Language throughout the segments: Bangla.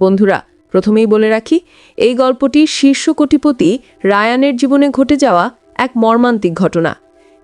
বন্ধুরা, প্রথমেই বলে রাখি, এই গল্পটি শীর্ষ কোটিপতি রায়ানের জীবনে ঘটে যাওয়া এক মর্মান্তিক ঘটনা।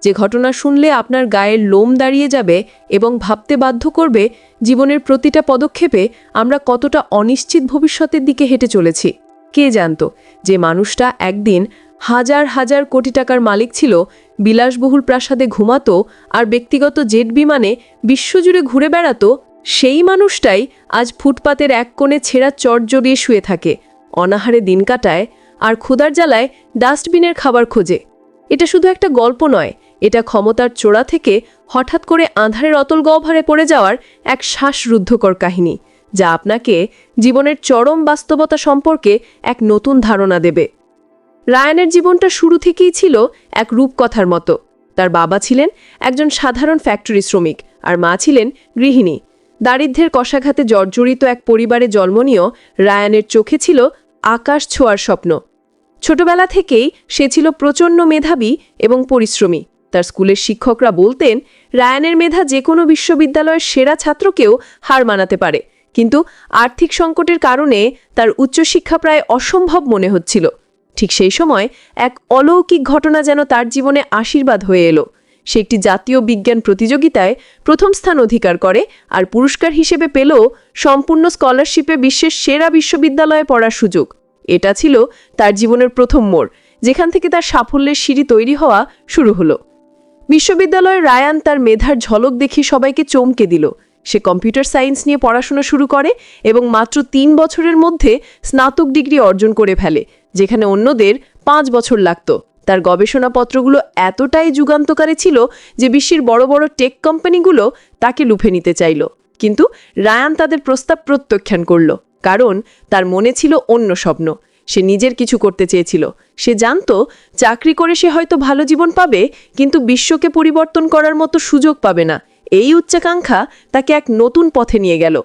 যে ঘটনা শুনলে আপনার গায়ের লোম দাঁড়িয়ে যাবে এবং ভাবতে বাধ্য করবে জীবনের প্রতিটা পদক্ষেপে আমরা কতটা অনিশ্চিত ভবিষ্যতের দিকে হেঁটে চলেছি। কে জানতো, যে মানুষটা একদিন হাজার হাজার কোটি টাকার মালিক ছিল, বিলাসবহুল প্রাসাদে ঘুমাতো আর ব্যক্তিগত জেট বিমানে বিশ্বজুড়ে ঘুরে বেড়াতো সেই মানুষটাই আজ ফুটপাতের এক কোণে ছেঁড়া চট জড়িয়ে শুয়ে থাকে। অনাহারে দিন কাটায় আর ক্ষুধার জ্বালায় ডাস্টবিনের খাবার খোঁজে। এটা শুধু একটা গল্প নয়, এটা ক্ষমতার চোড়া থেকে হঠাৎ করে আঁধারের অতল গহ্বরে পড়ে যাওয়ার এক শ্বাসরুদ্ধকর কাহিনী, যা আপনাকে জীবনের চরম বাস্তবতা সম্পর্কে এক নতুন ধারণা দেবে। রায়ানের জীবনটা শুরু থেকেই ছিল এক রূপকথার মতো। তার বাবা ছিলেন একজন সাধারণ ফ্যাক্টরি শ্রমিক আর মা ছিলেন গৃহিণী। দারিদ্র্যের কষাঘাতে জর্জরিত এক পরিবারে জন্ম নিয়েও রায়ানের চোখে ছিল আকাশ ছোঁয়ার স্বপ্ন। ছোটবেলা থেকেই সে ছিল প্রচণ্ড মেধাবী এবং পরিশ্রমী। তার স্কুলের শিক্ষকরা বলতেন, রায়ানের মেধা যে কোনো বিশ্ববিদ্যালয়ের সেরা ছাত্রকেও হার মানাতে পারে। কিন্তু আর্থিক সংকটের কারণে তার উচ্চশিক্ষা প্রায় অসম্ভব মনে হচ্ছিল। ঠিক সেই সময় এক অলৌকিক ঘটনা যেন তার জীবনে আশীর্বাদ হয়ে এলো। সে একটি জাতীয় বিজ্ঞান প্রতিযোগিতায় প্রথম স্থান অধিকার করে আর পুরস্কার হিসেবে পেল সম্পূর্ণ স্কলারশিপে বিশ্বের সেরা বিশ্ববিদ্যালয়ে পড়ার সুযোগ। এটা ছিল তার জীবনের প্রথম মোড়, যেখান থেকে তার সাফল্যের সিঁড়ি তৈরি হওয়া শুরু হলো। বিশ্ববিদ্যালয়ে রায়ান তার মেধার ঝলক দেখে সবাইকে চমকে দিল। সে কম্পিউটার সায়েন্স নিয়ে পড়াশোনা শুরু করে এবং মাত্র তিন বছরের মধ্যে স্নাতক ডিগ্রি অর্জন করে ফেলে, যেখানে অন্যদের পাঁচ বছর লাগত। তার গবেষণাপত্রগুলো এতটাই যুগান্তকারী ছিল যে বিশ্বের বড় বড় টেক কোম্পানিগুলো তাকে লুফে নিতে চাইল। কিন্তু রায়ান তাদের প্রস্তাব প্রত্যাখ্যান করল, কারণ তার মনে ছিল অন্য স্বপ্ন। সে নিজের কিছু করতে চেয়েছিল। সে জানতো চাকরি করে সে হয়তো ভালো জীবন পাবে, কিন্তু বিশ্বকে পরিবর্তন করার মতো সুযোগ পাবে না। এই উচ্চাকাঙ্ক্ষা তাকে এক নতুন পথে নিয়ে গেল।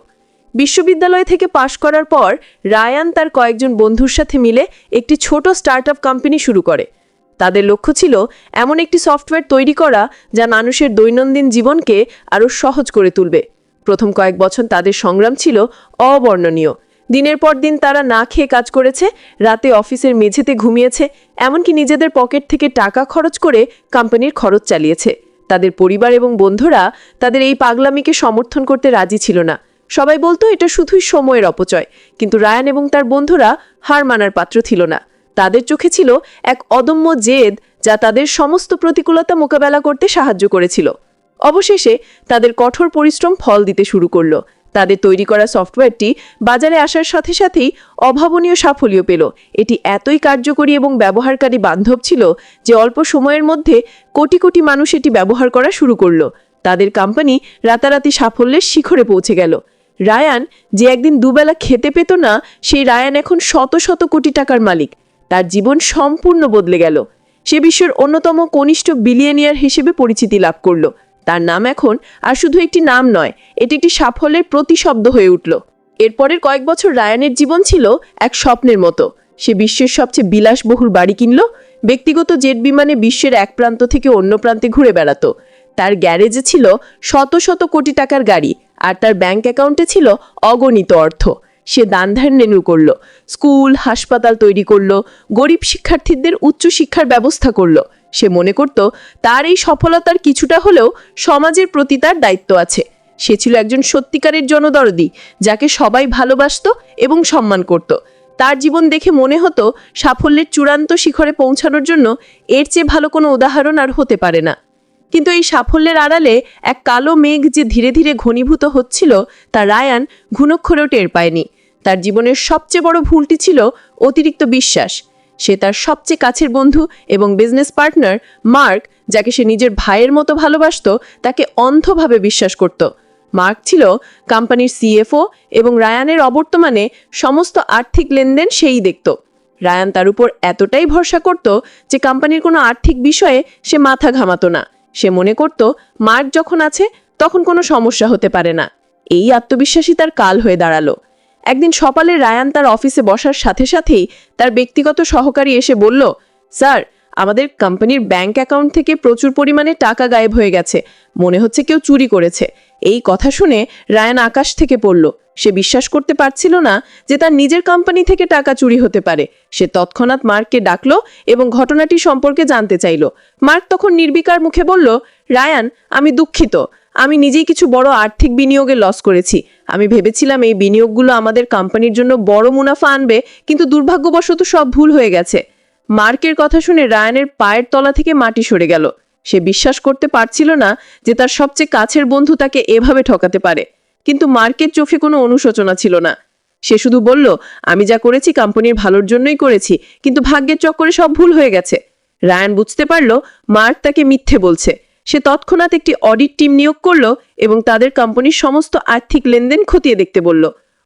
বিশ্ববিদ্যালয় থেকে পাশ করার পর রায়ান তার কয়েকজন বন্ধুর সাথে মিলে একটি ছোট স্টার্টআপ কোম্পানি শুরু করে। তাদের লক্ষ্য ছিল এমন একটি সফটওয়্যার তৈরি করা যা মানুষের দৈনন্দিন জীবনকে আরও সহজ করে তুলবে। প্রথম কয়েক বছর তাদের সংগ্রাম ছিল অবর্ণনীয়। দিনের পর দিন তারা না খেয়ে কাজ করেছে, রাতে অফিসের মেঝেতে ঘুমিয়েছে, এমনকি নিজেদের পকেট থেকে টাকা খরচ করে কোম্পানির খরচ চালিয়েছে। তাদের পরিবার এবং বন্ধুরা তাদের এই পাগলামিকে সমর্থন করতে রাজি ছিল না। সবাই বলতো, এটা শুধুই সময়ের অপচয়। কিন্তু রায়ান এবং তার বন্ধুরা হার মানার পাত্র ছিল না। তাদের চোখে ছিল এক অদম্য জেদ যা তাদের সমস্ত প্রতিকূলতা মোকাবেলা করতে সাহায্য করেছিল। অবশেষে তাদের কঠোর পরিশ্রম ফল দিতে শুরু করল। তাদের তৈরি করা সফটওয়্যারটি বাজারে আসার সাথে সাথেই অভাবনীয় সাফল্য পেল। এটি এতই কার্যকরী এবং ব্যবহারকারী বান্ধব ছিল যে অল্প সময়ের মধ্যে কোটি কোটি মানুষ এটি ব্যবহার করা শুরু করল। তাদের কোম্পানি রাতারাতি সাফল্যের শিখরে পৌঁছে গেল। রায়ান যে একদিন দুবেলা খেতে পেত না, সেই রায়ান এখন শত শত কোটি টাকার মালিক। তার জীবন সম্পূর্ণ বদলে গেল। সে বিশ্বের অন্যতম কনিষ্ঠ বিলিয়নিয়ার হিসেবে পরিচিতি লাভ করল। তার নাম এখন আর শুধু একটি নাম নয়, এটি একটি সাফল্যের প্রতিশব্দ হয়ে উঠল। এরপরের কয়েক বছর রায়ানের জীবন ছিল এক স্বপ্নের মতো। সে বিশ্বের সবচেয়ে বিলাসবহুল বাড়ি কিনল, ব্যক্তিগত জেট বিমানে বিশ্বের এক প্রান্ত থেকে অন্য প্রান্তে ঘুরে বেড়াতো। তার গ্যারেজে ছিল শত শত কোটি টাকার গাড়ি, আর তার ব্যাংক অ্যাকাউন্টে ছিল অগণিত অর্থ। সে দান ধ্যান করল, স্কুল, হাসপাতাল তৈরি করল, গরিব শিক্ষার্থীদের উচ্চশিক্ষার ব্যবস্থা করল। সে মনে করত, তার এই সফলতার কিছুটা হলেও সমাজের প্রতি তার দায়িত্ব আছে। সে ছিল একজন সত্যিকারের জনদরদি, যাকে সবাই ভালোবাসত এবং সম্মান করত। তার জীবন দেখে মনে হতো, সাফল্যের চূড়ান্ত শিখরে পৌঁছানোর জন্য এর চেয়ে ভালো কোনো উদাহরণ আর হতে পারে না। কিন্তু এই সাফল্যের আড়ালে এক কালো মেঘ যে ধীরে ধীরে ঘনীভূত হচ্ছিল, তা রায়ান ঘুণক্ষরেও টের পায়নি। তার জীবনের সবচেয়ে বড় ভুলটি ছিল অতিরিক্ত বিশ্বাস। সে তার সবচেয়ে কাছের বন্ধু এবং বিজনেস পার্টনার মার্ক, যাকে সে নিজের ভাইয়ের মতো ভালোবাসত, তাকে অন্ধভাবে বিশ্বাস করত। মার্ক ছিল কোম্পানির সিএফও এবং রায়ানের অবর্তমানে সমস্ত আর্থিক লেনদেন সেই দেখত। রায়ান তার উপর এতটাই ভরসা করত যে কোম্পানির কোনো আর্থিক বিষয়ে সে মাথা ঘামাতো না। সে মনে করত, মার্ক যখন আছে, তখন কোনো সমস্যা হতে পারে না। এই আত্মবিশ্বাসী তার কাল হয়ে দাঁড়াল। একদিন সকালে রায়ান তার অফিসে বসার সাথে সাথেই তার ব্যক্তিগত সহকারী এসে বলল, স্যার, আমাদের কোম্পানির ব্যাংক অ্যাকাউন্ট থেকে প্রচুর পরিমাণে টাকা গায়েব হয়ে গেছে। মনে হচ্ছে কেউ চুরি করেছে। এই কথা শুনে রায়ান আকাশ থেকে পড়ল। সে বিশ্বাস করতে পারছিল না যে তার নিজের কোম্পানি থেকে টাকা চুরি হতে পারে। সে তৎক্ষণাৎ মার্ককে ডাকলো এবং ঘটনাটি সম্পর্কে জানতে চাইল। মার্ক তখন নির্বিকার মুখে বলল, রায়ান, আমি দুঃখিত। আমি নিজেই কিছু বড় আর্থিক বিনিয়োগে লস করেছি। আমি ভেবেছিলাম এই বিনিয়োগগুলো আমাদের কোম্পানির জন্য বড় মুনাফা আনবে, কিন্তু দুর্ভাগ্যবশত সব ভুল হয়ে গেছে। মার্কের কথা শুনে রায়ানের পায়ের তলা থেকে মাটি সরে গেল। সে বিশ্বাস করতে পারছিল না যে তার সবচেয়ে কাছের বন্ধু তাকে এভাবে ঠকাতে পারে। কিন্তু মার্কের চোখে কোনো অনুশোচনা ছিল না। সে শুধু বলল, আমি যা করেছি কোম্পানির ভালোর জন্যই করেছি, কিন্তু ভাগ্যের চক্করে সব ভুল হয়ে গেছে। রায়ান বুঝতে পারল, মার্ক তাকে মিথ্যে বলছে। সে তৎক্ষণাৎ একটি অডিট টিম নিয়োগ করল এবং তাদের কোম্পানির সমস্ত আর্থিক লেনদেন খতিয়ে দেখতে বলল।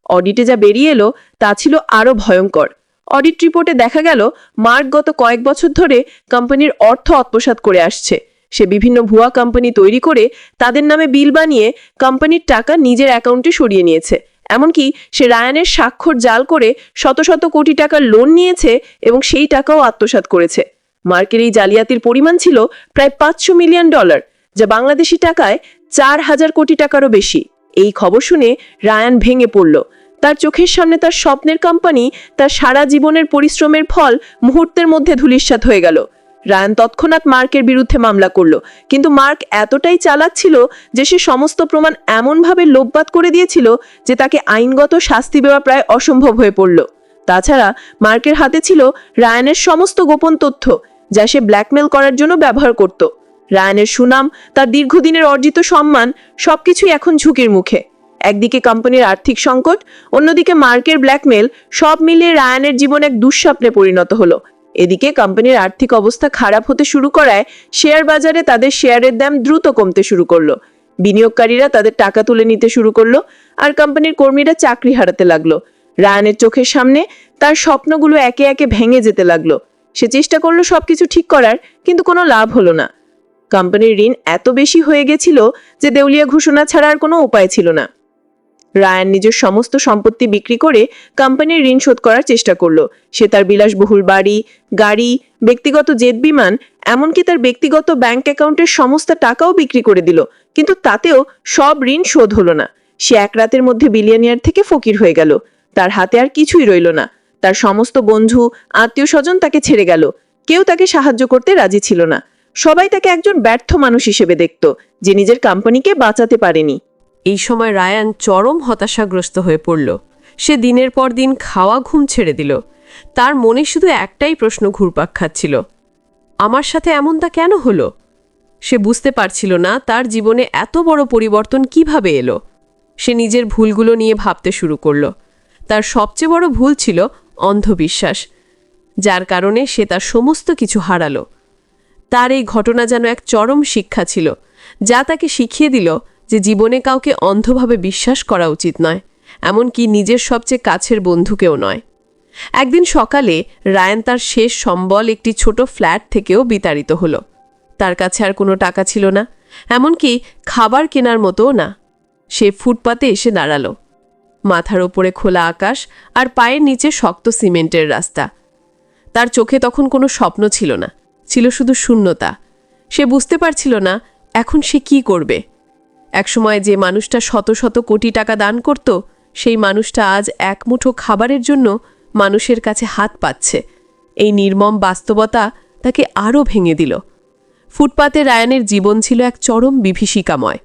অডিটে যা বেরিয়ে এলো, তা ছিল আরও ভয়ঙ্কর। অডিট রিপোর্টে দেখা গেল, মার্ক গত কয়েক বছর ধরে কোম্পানির অর্থ আত্মসাৎ করে আসছে। সে বিভিন্ন ভুয়া কোম্পানি তৈরি করে তাদের নামে বিল বানিয়ে কোম্পানির টাকা নিজের অ্যাকাউন্টে সরিয়ে নিয়েছে। এমনকি সে রায়ানের স্বাক্ষর জাল করে শত শত কোটি টাকার লোন নিয়েছে এবং সেই টাকাও আত্মসাৎ করেছে। মার্কের এই জালিয়াতির পরিমাণ ছিল প্রায় পাঁচশো মিলিয়ন ডলার যা বাংলাদেশি টাকায় চার হাজার কোটি টাকারও বেশি। এই খবর শুনে রায়ান ভেঙে পড়ল। তার চোখের সামনে তার স্বপ্নের কোম্পানি তার সারা জীবনের পরিশ্রমের ফল মুহূর্তের মধ্যে ধূলিসাৎ হয়ে গেল। রায়ান তৎক্ষণাৎ মার্কের বিরুদ্ধে মামলা করল। কিন্তু মার্ক এতটাই চালাক ছিল যে সে সমস্ত প্রমাণ এমনভাবে লোপবাদ করে দিয়েছিল যে তাকে আইনগত শাস্তি দেওয়া প্রায় অসম্ভব হয়ে পড়ল। তাছাড়া মার্কের হাতে ছিল রায়ানের সমস্ত গোপন তথ্য, যা সে ব্ল্যাকমেল করার জন্য ব্যবহার করত। রায়ানের সুনাম, তার দীর্ঘদিনের অর্জিত সম্মান, সবকিছুই এখন ঝুঁকির মুখে। একদিকে কোম্পানির আর্থিক সংকট, অন্যদিকে মার্কের ব্ল্যাকমেল, সব মিলিয়ে রায়ানের জীবন এক দুঃস্বপ্নে পরিণত হলো। এদিকে কোম্পানির আর্থিক অবস্থা খারাপ হতে শুরু করায় শেয়ার বাজারে তাদের শেয়ারের দাম দ্রুত কমতে শুরু করল। বিনিয়োগকারীরা তাদের টাকা তুলে নিতে শুরু করল আর কোম্পানির কর্মীরা চাকরি হারাতে লাগল। রায়ানের চোখের সামনে তার স্বপ্নগুলো একে একে ভেঙে যেতে লাগল। সে চেষ্টা করল সবকিছু ঠিক করার, কিন্তু কোনো লাভ হলো না। কোম্পানির ঋণ এত বেশি হয়ে গেছিল যে দেউলিয়া ঘোষণা ছাড়া আর কোনো উপায় ছিল না। রায়ান নিজের সমস্ত সম্পত্তি বিক্রি করে কোম্পানির ঋণ শোধ করার চেষ্টা করল। সে তার বিলাসবহুল বাড়ি, গাড়ি, ব্যক্তিগত জেট বিমান, এমনকি তার ব্যক্তিগত ব্যাংক অ্যাকাউন্টের সমস্ত টাকাও বিক্রি করে দিল, কিন্তু তাতেও সব ঋণ শোধ হলো না। সে এক রাতের মধ্যে বিলিয়নিয়ার থেকে ফকির হয়ে গেল। তার হাতে আর কিছুই রইল না। তার সমস্ত বন্ধু আত্মীয় স্বজন তাকে ছেড়ে গেল। কেউ তাকে সাহায্য করতে রাজি ছিল না। সবাই তাকে একজন ব্যর্থ মানুষ হিসেবে দেখত, যে নিজের কোম্পানিকে বাঁচাতে পারেনি। এই সময় রায়ান চরম হতাশাগ্রস্ত হয়ে পড়ল। সে দিনের পর দিন খাওয়া ঘুম ছেড়ে দিল। তার মনে শুধু একটাই প্রশ্ন ঘুরপাক খাচ্ছিল। আমার সাথে এমনটা কেন হলো? সে বুঝতে পারছিল না তার জীবনে এত বড় পরিবর্তন কীভাবে এলো। সে নিজের ভুলগুলো নিয়ে ভাবতে শুরু করল। তার সবচেয়ে বড় ভুল ছিল অন্ধবিশ্বাস, যার কারণে সে তার সমস্ত কিছু হারালো। তার এই ঘটনা যেন এক চরম শিক্ষা ছিল, যা তাকে শিখিয়ে দিল যে জীবনে কাউকে অন্ধভাবে বিশ্বাস করা উচিত নয়, এমনকি নিজের সবচেয়ে কাছের বন্ধুকেও নয়। একদিন সকালে রায়ান তার শেষ সম্বল একটি ছোট ফ্ল্যাট থেকেও বিতাড়িত হলো। তার কাছে আর কোনো টাকা ছিল না, এমনকি খাবার কেনার মতোও না। সে ফুটপাতে এসে দাঁড়াল। মাথার ওপরে খোলা আকাশ আর পায়ের নিচে শক্ত সিমেন্টের রাস্তা। তার চোখে তখন কোনো স্বপ্ন ছিল না, ছিল শুধু শূন্যতা। সে বুঝতে পারছিল না, এখন সে কি করবে। একসময় যে মানুষটা শত শত কোটি টাকা দান করত, সেই মানুষটা আজ এক মুঠো খাবারের জন্য মানুষের কাছে হাত পাচ্ছে। এই নির্মম বাস্তবতা তাকে আরও ভেঙে দিল। ফুটপাতে রায়ানের জীবন ছিল এক চরম বিভীষিকাময়।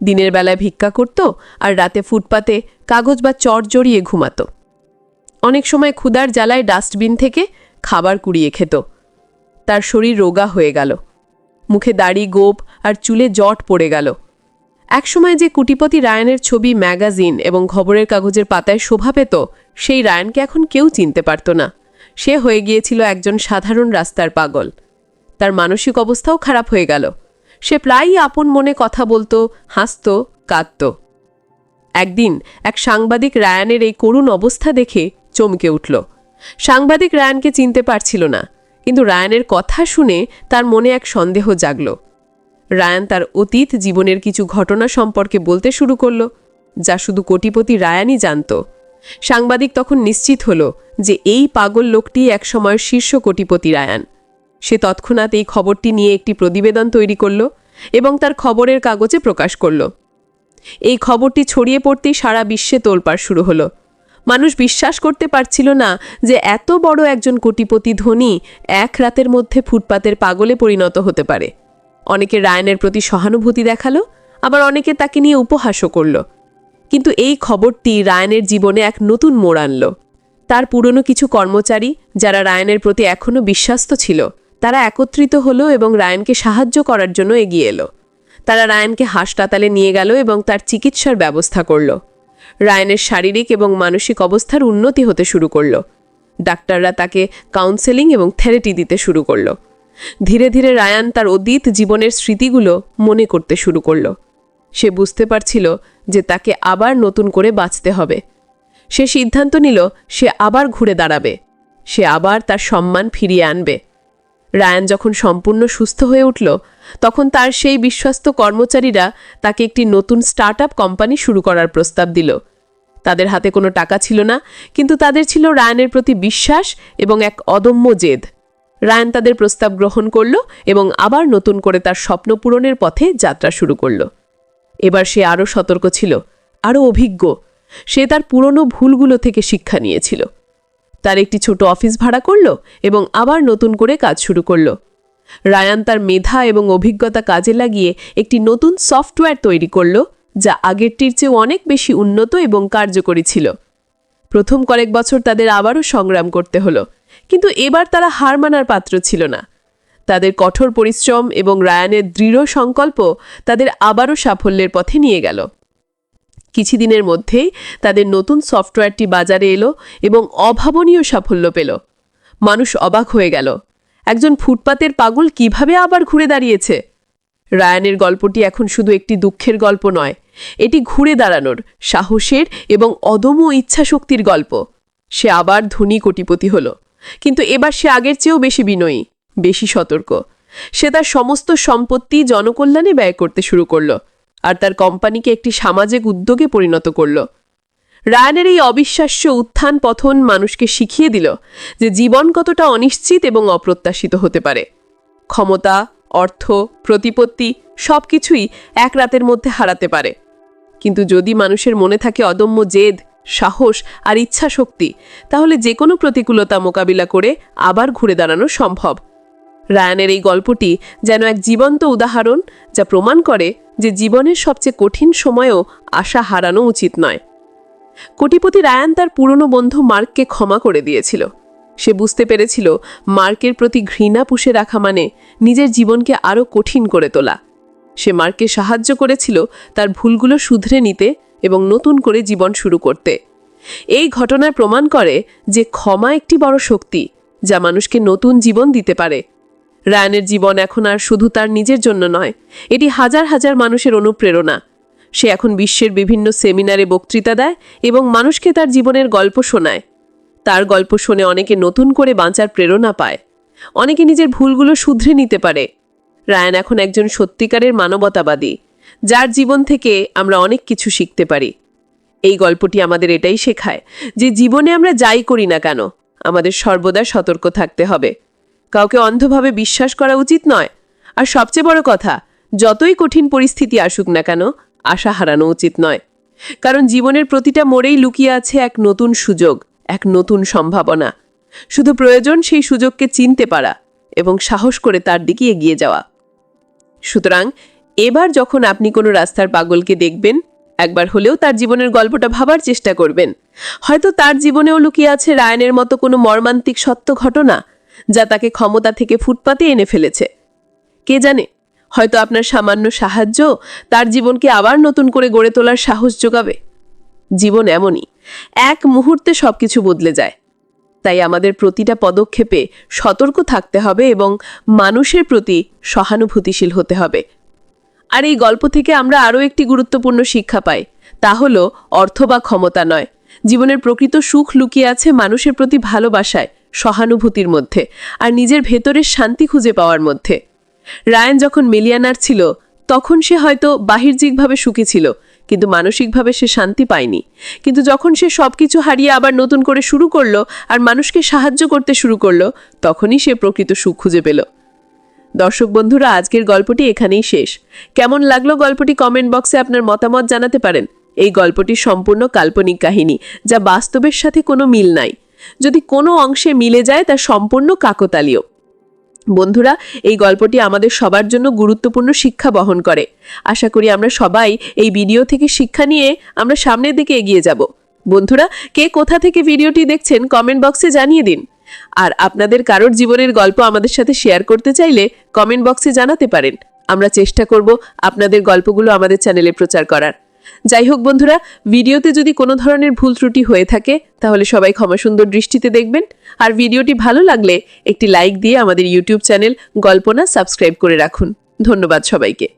দিনের বেলায় ভিক্ষা করত আর রাতে ফুটপাতে কাগজ বা চট জড়িয়ে ঘুমাত। অনেক সময় ক্ষুদার জ্বালায় ডাস্টবিন থেকে খাবার কুড়িয়ে খেত। তার শরীর রোগা হয়ে গেল। মুখে দাড়ি, গোপ আর চুলে জট পড়ে গেল। একসময় যে কুটিপতি রায়ানের ছবি ম্যাগাজিন এবং খবরের কাগজের পাতায় শোভা পেত, সেই রায়ানকে এখন কেউ চিনতে পারত না। সে হয়ে গিয়েছিল একজন সাধারণ রাস্তার পাগল। তার মানসিক অবস্থাও খারাপ হয়ে গেল। সে প্রায়ই আপন মনে কথা বলতো, হাসত, কাঁদত। একদিন এক সাংবাদিক রায়ানের এই করুণ অবস্থা দেখে চমকে উঠল। সাংবাদিক রায়ানকে চিনতে পারছিল না, কিন্তু রায়ানের কথা শুনে তার মনে এক সন্দেহ জাগল। রায়ান তার অতীত জীবনের কিছু ঘটনা সম্পর্কে বলতে শুরু করল, যা শুধু কোটিপতি রায়ানই জানত। সাংবাদিক তখন নিশ্চিত হল যে এই পাগল লোকটি একসময়ের শীর্ষ কোটিপতি রায়ান। সে তৎক্ষণাৎ এই খবরটি নিয়ে একটি প্রতিবেদন তৈরি করল এবং তার খবরের কাগজে প্রকাশ করল। এই খবরটি ছড়িয়ে পড়তেই সারা বিশ্বে তোলপাড় শুরু হলো। মানুষ বিশ্বাস করতে পারছিল না যে এত বড় একজন কোটিপতি ধনী এক রাতের মধ্যে ফুটপাতের পাগলে পরিণত হতে পারে। অনেকে রায়ানের প্রতি সহানুভূতি দেখাল, আবার অনেকে তাকে নিয়ে উপহাসও করল। কিন্তু এই খবরটি রায়ানের জীবনে এক নতুন মোড় আনল। তার পুরনো কিছু কর্মচারী, যারা রায়ানের প্রতি এখনও বিশ্বাস্ত ছিল, তারা একত্রিত হলো এবং রায়ানকে সাহায্য করার জন্য এগিয়ে এলো। তারা রায়ানকে হাসপাতালে নিয়ে গেল এবং তার চিকিৎসার ব্যবস্থা করল। রায়ানের শারীরিক এবং মানসিক অবস্থার উন্নতি হতে শুরু করল। ডাক্তাররা তাকে কাউন্সেলিং এবং থেরাপি দিতে শুরু করল। ধীরে ধীরে রায়ান তার অতীত জীবনের স্মৃতিগুলো মনে করতে শুরু করল। সে বুঝতে পারছিল যে তাকে আবার নতুন করে বাঁচতে হবে। সে সিদ্ধান্ত নিল সে আবার ঘুরে দাঁড়াবে। সে আবার তার সম্মান ফিরিয়ে আনবে। রায়ান যখন সম্পূর্ণ সুস্থ হয়ে উঠল, তখন তার সেই বিশ্বস্ত কর্মচারীরা তাকে একটি নতুন স্টার্ট কোম্পানি শুরু করার প্রস্তাব দিল। তাদের হাতে কোনো টাকা ছিল না, কিন্তু তাদের ছিল রায়ানের প্রতি বিশ্বাস এবং এক অদম্য জেদ। রায়ান তাদের প্রস্তাব গ্রহণ করল এবং আবার নতুন করে তার স্বপ্ন পূরণের পথে যাত্রা শুরু করল। এবার সে আরও সতর্ক ছিল, আরও অভিজ্ঞ। সে তার পুরনো ভুলগুলো থেকে শিক্ষা নিয়েছিল। তার একটি ছোট অফিস ভাড়া করল এবং আবার নতুন করে কাজ শুরু করল। রায়ান তার মেধা এবং অভিজ্ঞতা কাজে লাগিয়ে একটি নতুন সফটওয়্যার তৈরি করল, যা আগেরটির চেয়েও অনেক বেশি উন্নত এবং কার্যকরী ছিল। প্রথম কয়েক বছর তাদের আবারও সংগ্রাম করতে হলো। কিন্তু এবার তারা হার মানার পাত্র ছিল না। তাদের কঠোর পরিশ্রম এবং রায়ানের দৃঢ় সংকল্প তাদের আবারও সাফল্যের পথে নিয়ে গেল। কিছুদিনের মধ্যেই তাদের নতুন সফটওয়্যারটি বাজারে এলো এবং অভাবনীয় সাফল্য পেল। মানুষ অবাক হয়ে গেল, একজন ফুটপাতের পাগল কীভাবে আবার ঘুরে দাঁড়িয়েছে? রায়ানের গল্পটি এখন শুধু একটি দুঃখের গল্প নয়, এটি ঘুরে দাঁড়ানোর সাহসের এবং অদম্য ইচ্ছাশক্তির গল্প। সে আবার ধনী কোটিপতি হলো। কিন্তু এবার সে আগের চেয়েও বেশি বিনয়ী, বেশি সতর্ক। সে তার সমস্ত সম্পত্তি জনকল্যাণে ব্যয় করতে শুরু করল আর তার কোম্পানিকে একটি সামাজিক উদ্যোগে পরিণত করল। রায়ানের এই অবিশ্বাস্য উত্থান পথন মানুষকে শিখিয়ে দিল যে জীবন কতটা অনিশ্চিত এবং অপ্রত্যাশিত হতে পারে। ক্ষমতা, অর্থ, প্রতিপত্তি সব কিছুই এক রাতের মধ্যে হারাতে পারে। কিন্তু যদি মানুষের মনে থাকে অদম্য জেদ সাহস আর ইচ্ছা শক্তি তাহলে যে কোনো প্রতিকূলতা মোকাবিলা করে আবার ঘুরে দাঁড়ানো সম্ভব। রায়ানের এই গল্পটি যেন এক জীবন্ত উদাহরণ, যা প্রমাণ করে যে জীবনের সবচেয়ে কঠিন সময়েও আশা হারানো উচিত নয়। কোটিপতি রায়ান তার পুরনো বন্ধু মার্ককে ক্ষমা করে দিয়েছিল। সে বুঝতে পেরেছিল মার্কের প্রতি ঘৃণা পুষে রাখা মানে নিজের জীবনকে আরও কঠিন করে তোলা। সে মার্ককে সাহায্য করেছিল তার ভুলগুলো শুধরে নিতে এবং নতুন করে জীবন শুরু করতে। এই ঘটনায় প্রমাণ করে যে ক্ষমা একটি বড় শক্তি, যা মানুষকে নতুন জীবন দিতে পারে। রায়ানের জীবন এখন আর শুধু তার নিজের জন্য নয়, এটি হাজার হাজার মানুষের অনুপ্রেরণা। সে এখন বিশ্বের বিভিন্ন সেমিনারে বক্তৃতা দেয় এবং মানুষকে তার জীবনের গল্প শোনায়। তার গল্প শুনে অনেকে নতুন করে বাঁচার প্রেরণা পায়। অনেকে নিজের ভুলগুলো শুধরে নিতে পারে। রায়ান এখন একজন সত্যিকারের মানবতাবাদী। যার জীবন থেকে আমরা অনেক কিছু শিখতে পারি। এই গল্পটি আমাদের এটাই শেখায় যে জীবনে আমরা যাই করি না কেন, আমাদের সর্বদা সতর্ক থাকতে হবে। কাউকে অন্ধভাবে বিশ্বাস করা উচিত নয়। আর সবচেয়ে বড় কথা, যতই কঠিন পরিস্থিতি আসুক না কেন, আশা হারানো উচিত নয়। কারণ জীবনের প্রতিটা মোড়েই লুকিয়ে আছে এক নতুন সুযোগ, এক নতুন সম্ভাবনা। শুধু প্রয়োজন সেই সুযোগকে চিনতে পারা এবং সাহস করে তার দিকে এগিয়ে যাওয়া। সুতরাং এবার যখন আপনি কোনো রাস্তার পাগলকে দেখবেন, একবার হলেও তার জীবনের গল্পটা ভাবার চেষ্টা করবেন। হয়তো তার জীবনেও লুকিয়ে আছে রায়নের মতো কোনো মর্মান্তিক সত্য ঘটনা, যা তাকে ক্ষমতা থেকে ফুটপাতে এনে ফেলেছে। কে জানে, হয়তো আপনার সামান্য সাহায্য তার জীবনকে আবার নতুন করে গড়ে তোলার সাহস যোগাবে। জীবন এমনই, এক মুহূর্তে সব কিছু বদলে যায়। তাই আমাদের প্রতিটা পদক্ষেপে সতর্ক থাকতে হবে এবং মানুষের প্রতি সহানুভূতিশীল হতে হবে। আর এই গল্প থেকে আমরা আরও একটি গুরুত্বপূর্ণ শিক্ষা পাই, তা হল অর্থ বা ক্ষমতা নয়। জীবনের প্রকৃত সুখ লুকিয়ে আছে মানুষের প্রতি ভালোবাসায়, সহানুভূতির মধ্যে, আর নিজের ভেতরের শান্তি খুঁজে পাওয়ার মধ্যে। রায়ান যখন মিলিয়ানার ছিল, তখন সে হয়তো বাহির্যিকভাবে সুখী ছিল, কিন্তু মানসিকভাবে সে শান্তি পায়নি। কিন্তু যখন সে সব কিছু হারিয়ে আবার নতুন করে শুরু করল আর মানুষকে সাহায্য করতে শুরু করল, তখনই সে প্রকৃত সুখ খুঁজে পেল। দর্শক বন্ধুরা, আজকের গল্পটি এখানেই শেষ। কেমন লাগল গল্পটি কমেন্ট বক্সে আপনার মতামত জানাতে পারেন। এই গল্পটি সম্পূর্ণ কাল্পনিক কাহিনী, যা বাস্তবের সাথে কোনো মিল নাই। যদি কোনো অংশে মিলে যায়, তা সম্পূর্ণ কাকতালীয়। বন্ধুরা, এই গল্পটি আমাদের সবার জন্য গুরুত্বপূর্ণ শিক্ষা বহন করে। আশা করি আমরা সবাই এই ভিডিও থেকে শিক্ষা নিয়ে আমরা সামনের দিকে এগিয়ে যাব। বন্ধুরা, কে কোথা থেকে ভিডিওটি দেখছেন কমেন্ট বক্সে জানিয়ে দিন। আর আপনাদের কারোর জীবনের গল্প আমাদের সাথে শেয়ার করতে চাইলে কমেন্ট বক্সে জানাতে পারেন। আমরা চেষ্টা করব আপনাদের গল্পগুলো আমাদের চ্যানেলে প্রচার করার। যাই হোক বন্ধুরা, ভিডিওতে যদি কোনো ধরনের ভুল ত্রুটি হয়ে থাকে, তাহলে সবাই ক্ষমা সুন্দর দৃষ্টিতে দেখবেন। আর ভিডিওটি ভালো লাগলে একটি লাইক দিয়ে আমাদের ইউটিউব চ্যানেল গল্পনা সাবস্ক্রাইব করে রাখুন। ধন্যবাদ সবাইকে।